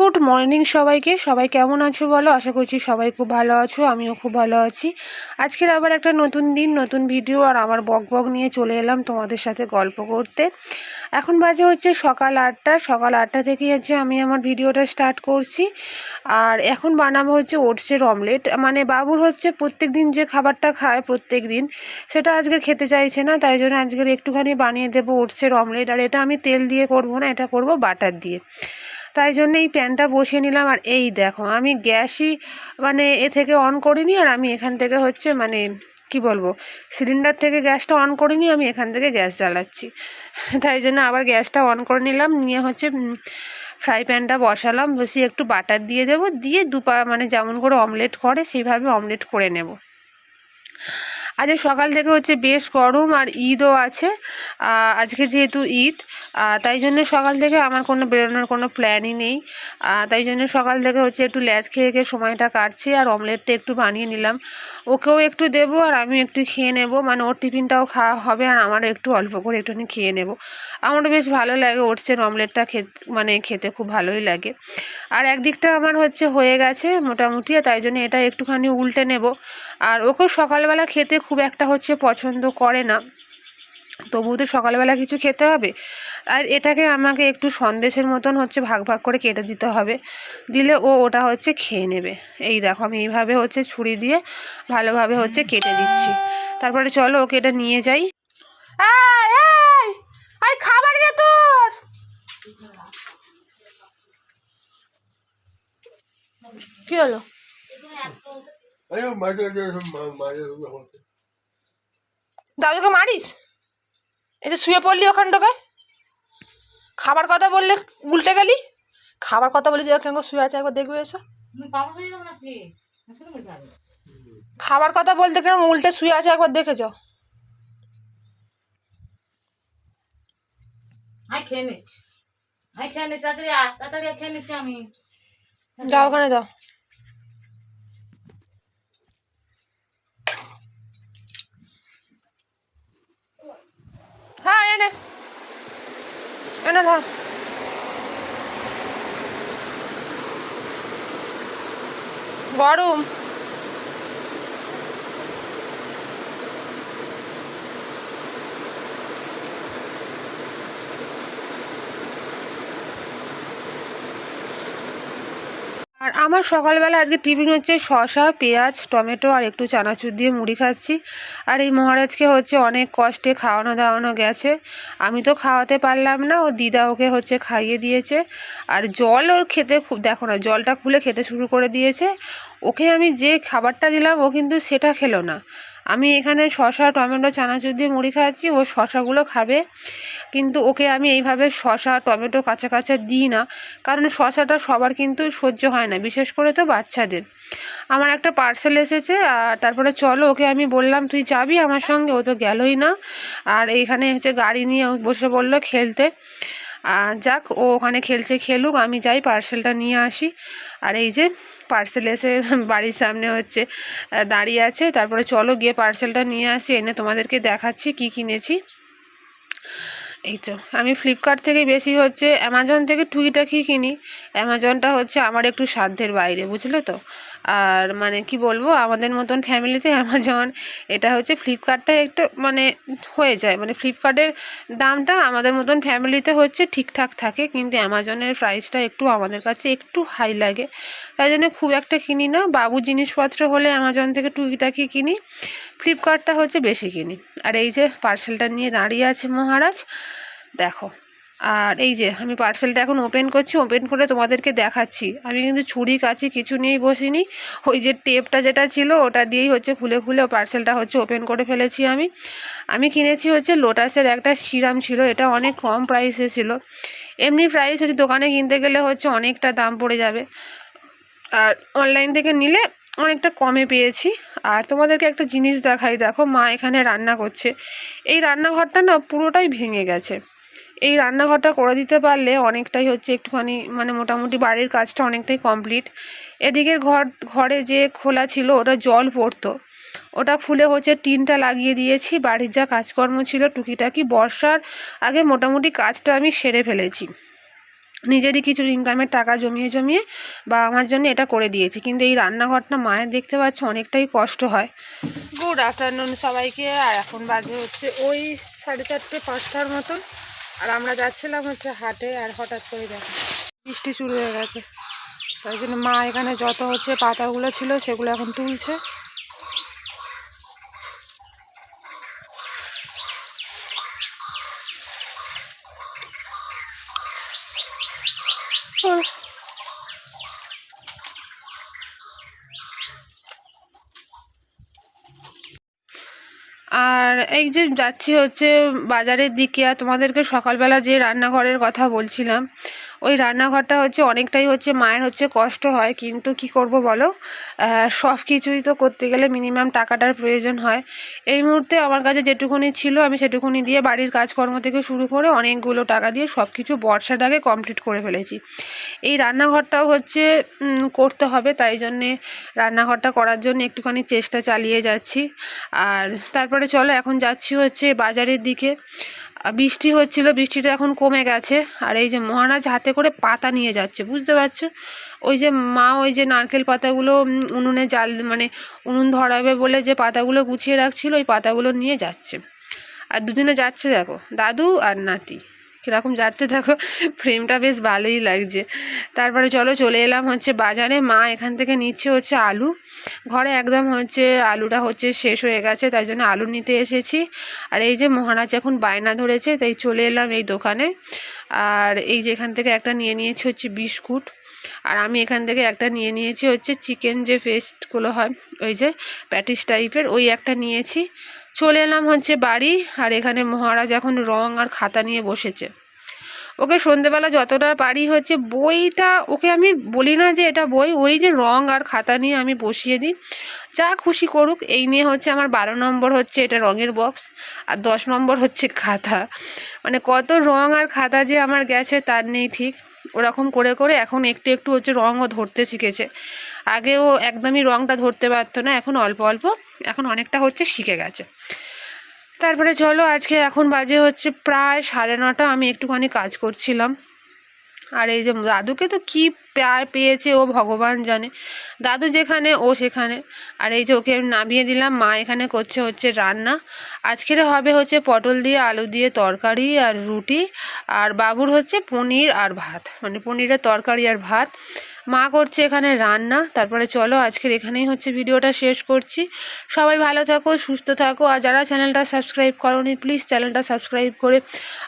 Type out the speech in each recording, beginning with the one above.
Good morning সবাইকে। সবাই কেমন আছো বলো? আশা করছি সবাই খুব ভালো আছো, আমিও খুব ভালো আছি। আজকের আবার একটা নতুন দিন, নতুন ভিডিও আর আমার বক বক নিয়ে চলে এলাম তোমাদের সাথে গল্প করতে। এখন বাজে হচ্ছে সকাল আটটা। সকাল আটটা থেকেই হচ্ছে আমি আমার ভিডিওটা স্টার্ট করছি। আর এখন বানাবো হচ্ছে ওটসের অমলেট মানে বাবুর হচ্ছে প্রত্যেক দিন যে খাবারটা খায় প্রত্যেক দিন সেটা আজকে খেতে চাইছে না, তাই জন্য আজকের একটুখানি বানিয়ে দেবো ওটসের অমলেট আর এটা আমি তেল দিয়ে করব না, এটা করব বাটার দিয়ে। তাই জন্য এই প্যানটা বসিয়ে নিলাম। আর এই দেখো, আমি গ্যাসই মানে এ থেকে অন করিনি আর আমি এখান থেকে হচ্ছে মানে কি বলব সিলিন্ডার থেকে গ্যাসটা অন করে করিনি, আমি এখান থেকে গ্যাস জ্বালাচ্ছি। তাই জন্য আবার গ্যাসটা অন করে নিলাম, নিয়ে হচ্ছে ফ্রাই প্যানটা বসালাম। বসিয়ে একটু বাটার দিয়ে দেবো, দিয়ে দুপা মানে যেমন করে অমলেট করে, সেইভাবে অমলেট করে নেব। আজকে সকাল থেকে হচ্ছে বেশ গরম আর ঈদও আছে। আজকে যেহেতু ঈদ তাই জন্য সকাল থেকে আমার কোনো বেরোনোর কোনো প্ল্যানই নেই। তাই জন্য সকাল থেকে হচ্ছে একটু ল্যাচ খেয়ে খেয়ে সময়টা কাটছি আর অমলেটটা একটু বানিয়ে নিলাম। ওকেও একটু দেবো আর আমি একটু খেয়ে নেব। মানে ওর টিফিনটাও খাওয়া হবে আর আমারও একটু অল্প করে একটুখানি খেয়ে নেব। আমারও বেশ ভালো লাগে ওটসের অমলেটটা খেতে মানে খেতে খুব ভালোই লাগে। আর একদিকটা আমার হচ্ছে হয়ে গেছে মোটামুটি তাই জন্য এটা একটুখানি উল্টে নেব। আর ওকেও সকালবেলা খেতে খুব একটা হচ্ছে পছন্দ করে না তবুও তো সকালবেলা কিছু খেতে হবে আর এটাকে আমাকে একটু সন্দেশের মতন হচ্ছে ভাগ ভাগ করে কেটে দিতে হবে দিলে ও ওটা হচ্ছে খেয়ে নেবে এই দেখো আমি এইভাবে হচ্ছে ছুরি দিয়ে ভালোভাবে হচ্ছে কেটে দিচ্ছি তারপরে চলো ওকে এটা নিয়ে যাই খাবার রে তোর কি হলো দাদুকে মারিস? এই যে শুয়ে পড়লি ওখানটাকে? খাবার কথা বললে উল্টে গেলি? খাবার কথা বলি যে কেন শুয়ে আছে একবার দেখবে এসো। খাবার কথা বলতে কেন উল্টে শুয়ে আছে একবার দেখেছ? আমি খেয়ে নিচ্ছি আমি খেয়ে নিচ্ছি তাড়াতাড়ি আয়, তাড়াতাড়ি আয়, খেয়ে নিচ্ছি আমি যাও ওখানে দাও হ্যাঁ এনে এনে গরম। আর আমার সকালবেলা আজকে টিফিন হচ্ছে শসা, পেঁয়াজ, টমেটো আর একটু চানাচুর দিয়ে মুড়ি খাচ্ছি। আর এই মহারাজকে হচ্ছে অনেক কষ্টে খাওয়ানো দাওয়ানো গেছে। আমি তো খাওয়াতে পারলাম না, ও দিদা ওকে হচ্ছে খাইয়ে দিয়েছে। আর জল ওর খেতে খুব দেখো না, জলটা খুলে খেতে শুরু করে দিয়েছে। ওকে আমি যে খাবারটা দিলাম, ও কিন্তু সেটা খেলো না। আমি এখানে শসা, টমেটো, চানাচুর দিয়ে মুড়ি খাচ্ছি, ও শসাগুলো খাবে। কিন্তু ওকে আমি এইভাবে শসা, টমেটো কাঁচা কাঁচা দিই না। কারণ শসাটা সবার কিন্তু সহ্য হয় না, বিশেষ করে তো বাচ্চাদের। আমার একটা পার্সেল এসেছে, আর তারপরে চলো, ওকে আমি বললাম, তুই যাবি আমার সঙ্গে? ও তো গেলই না। আর এইখানে হচ্ছে গাড়ি নিয়ে বসে বলল খেলতে। যাক, ও ওখানে খেলছে, খেলুক, আমি যাই পার্সেলটা নিয়ে আসি। আর এই যে পার্সেল এসে বাড়ির সামনে হচ্ছে দাঁড়িয়ে আছে। তারপরে চলো গিয়ে পার্সেলটা নিয়ে আসি, এনে তোমাদেরকে দেখাচ্ছি কি কিনেছি। এই তো, আমি ফ্লিপকার্ট থেকে বেশি হচ্ছে অ্যামাজন থেকে টুকিটাকি কিনি? অ্যামাজনটা হচ্ছে আমার একটু সাধ্যের বাইরে, বুঝলে তো? আর মানে কি বলব, আমাদের মতন ফ্যামিলিতে অ্যামাজন এটা হচ্ছে ফ্লিপকার্টটা একটু মানে হয়ে যায়। মানে ফ্লিপকার্টের দামটা আমাদের মতন ফ্যামিলিতে হচ্ছে ঠিকঠাক থাকে, কিন্তু অ্যামাজনের প্রাইসটা একটু আমাদের কাছে একটু হাই লাগে। তাই জন্য খুব একটা কিনি না। বাবু জিনিসপত্র হলে অ্যামাজন থেকে টুকিটাকি কিনি, ফ্লিপকার্টটা হচ্ছে বেশি কিনি। আর এই যে পার্সেলটা নিয়ে দাঁড়িয়ে আছে মহারাজ, দেখো। আর এই যে, আমি পার্সেলটা এখন ওপেন করছি ওপেন করে তোমাদেরকে দেখাচ্ছি। আমি কিন্তু ছুরি কাছি কিছু নিয়েই বসিনি। ওই যে টেপটা যেটা ছিল, ওটা দিয়েই হচ্ছে খুলে খুলে পার্সেলটা হচ্ছে ওপেন করে ফেলেছি আমি। আমি কিনেছি হচ্ছে লোটাসের একটা সিরাম ছিল, এটা অনেক কম প্রাইসে ছিল। এমনি প্রাইস হচ্ছে দোকানে কিনতে গেলে হচ্ছে অনেকটা দাম পড়ে যাবে। আর অনলাইন থেকে নিলে অনেকটা কমে পেয়েছি। আর তোমাদেরকে একটা জিনিস দেখাই, দেখো মা এখানে রান্না করছে। এই রান্নাঘরটা না পুরোটাই ভেঙে গেছে। এই রান্নাঘরটা করে দিতে পারলে অনেকটাই হচ্ছে একটুখানি মানে মোটামুটি বাড়ির কাজটা অনেকটাই কমপ্লিট এদিকের ঘর, ঘরে যে খোলা ছিল ওটা জল পড়তো। ওটা খুলে হচ্ছে টিনটা লাগিয়ে দিয়েছি, বাড়ির যা কাজকর্ম ছিল টুকিটাকি বর্ষার আগে মোটামুটি কাজটা আমি সেরে ফেলেছি। নিজেরই কিছু ইনকামের টাকা জমিয়ে জমিয়ে বা আমার জন্য এটা করে দিয়েছি। কিন্তু এই রান্নাঘরটা মায়ের দেখতে পাচ্ছ অনেকটাই কষ্ট হয়। গুড আফটারনুন সবাইকে, আর এখন বাজে হচ্ছে ওই সাড়ে চারটে পাঁচটার মতন। আর আমরা যাচ্ছিলাম হচ্ছে হাটে আর হঠাৎ করে দেখো বৃষ্টি শুরু হয়ে গেছে। তাই জন্য মা এখানে যত হচ্ছে পাতাগুলো ছিল সেগুলো এখন তুলছে। ও, এই যে যাচ্ছি হচ্ছে বাজারের দিকে আর তোমাদেরকে সকালবেলা যে রান্নাঘরের কথা বলছিলাম ওই রান্নাঘরটা হচ্ছে অনেকটাই হচ্ছে মায়ের হচ্ছে কষ্ট হয়, কিন্তু কি করব বলো? সব কিছুই তো করতে গেলে মিনিমাম টাকাটার প্রয়োজন হয়। এই মুহূর্তে আমার কাছে যেটুকুনি ছিল, আমি সেটুকুনি দিয়ে বাড়ির কাজকর্ম থেকে শুরু করে অনেকগুলো টাকা দিয়ে সব কিছু বর্ষাটাকে কমপ্লিট করে ফেলেছি। এই রান্নাঘরটাও হচ্ছে করতে হবে, তাই জন্যে রান্নাঘরটা করার জন্য একটুখানি চেষ্টা চালিয়ে যাচ্ছি। আর তারপরে চলো, এখন যাচ্ছি হচ্ছে বাজারের দিকে। বৃষ্টি হচ্ছিল, বৃষ্টিটা এখন কমে গেছে। আর এই যে মহারাজ হাতে করে পাতা নিয়ে যাচ্ছে, বুঝতে পারছ? ওই যে মা ওই যে নারকেল পাতাগুলো উনুনে জাল মানে উনুন ধরাবে বলে যে পাতাগুলো গুছিয়ে রাখছিল, ওই পাতাগুলো নিয়ে যাচ্ছে। আর দুদিনে যাচ্ছে দেখো, দাদু আর নাতি। কীরকম যাচ্ছে দেখো ফ্রেমটা বেশ ভালোই লাগছে। তারপরে চলো চলে এলাম হচ্ছে বাজারে। মা এখান থেকে নিচ্ছে হচ্ছে আলু। ঘরে একদম হচ্ছে আলুটা হচ্ছে শেষ হয়ে গেছে, তাই জন্য আলু নিতে এসেছি। আর এই যে মহারাজ এখন বায়না ধরেছে, তাই চলে এলাম এই দোকানে। আর এই যে এখান থেকে একটা নিয়ে নিয়েছি হচ্ছে বিস্কুট। আর আমি এখান থেকে একটা নিয়ে নিয়েছি হচ্ছে চিকেন যে ফেস্টগুলো হয়, ওই যে প্যাটিস টাইপের ওই একটা নিয়েছি। চলে এলাম হচ্ছে বাড়ি, আর এখানে মহারাজ এখন রং আর খাতা নিয়ে বসেছে। ওকে সন্ধেবেলা যতটা পারি হচ্ছে বইটা, ওকে আমি বলি না যে এটা বই, ওই যে রং আর খাতা নিয়ে আমি বসিয়ে দিই। যা খুশি করুক, এই নিয়ে হচ্ছে আমার বারো নম্বর হচ্ছে এটা রঙের বক্স আর দশ নম্বর হচ্ছে খাতা। মানে কত রং আর খাতা যে আমার গেছে তার নেই ঠিক। ওরকম করে করে এখন একটু একটু হচ্ছে রঙও ধরতে শিখেছে। আগে ও একদমই রঙটা ধরতে পারতো না, এখন অল্প অল্প, এখন অনেকটা হচ্ছে শিখে গেছে। তারপরে চলো, আজকে এখন বাজে হচ্ছে প্রায় সাড়ে নটা, আমি একটুখানি কাজ করছিলাম। আর এই যে দাদুকে তো কী প্রায় পেয়েছে ও ভগবান জানে। দাদু যেখানে, ও সেখানে। আর এই যে ওকে নামিয়ে দিলাম, মা এখানে করছে হচ্ছে রান্না। আজকের হবে হচ্ছে পটল দিয়ে, আলু দিয়ে তরকারি আর রুটি। আর বাবুর হচ্ছে পনির আর ভাত। মানে পনিরের তরকারি আর ভাত। মা করছে এখানে রান্না। তারপরে চলো আজকের এখানেই হচ্ছে ভিডিওটা শেষ করছি। সবাই ভালো থাকো, সুস্থ থাকো। আর যারা চ্যানেলটা সাবস্ক্রাইব করোনি, প্লিজ চ্যানেলটা সাবস্ক্রাইব করে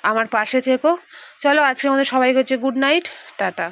আমার পাশে থেকো। চলো আজকের মধ্যে সবাইকে হচ্ছে গুড নাইট টাটা।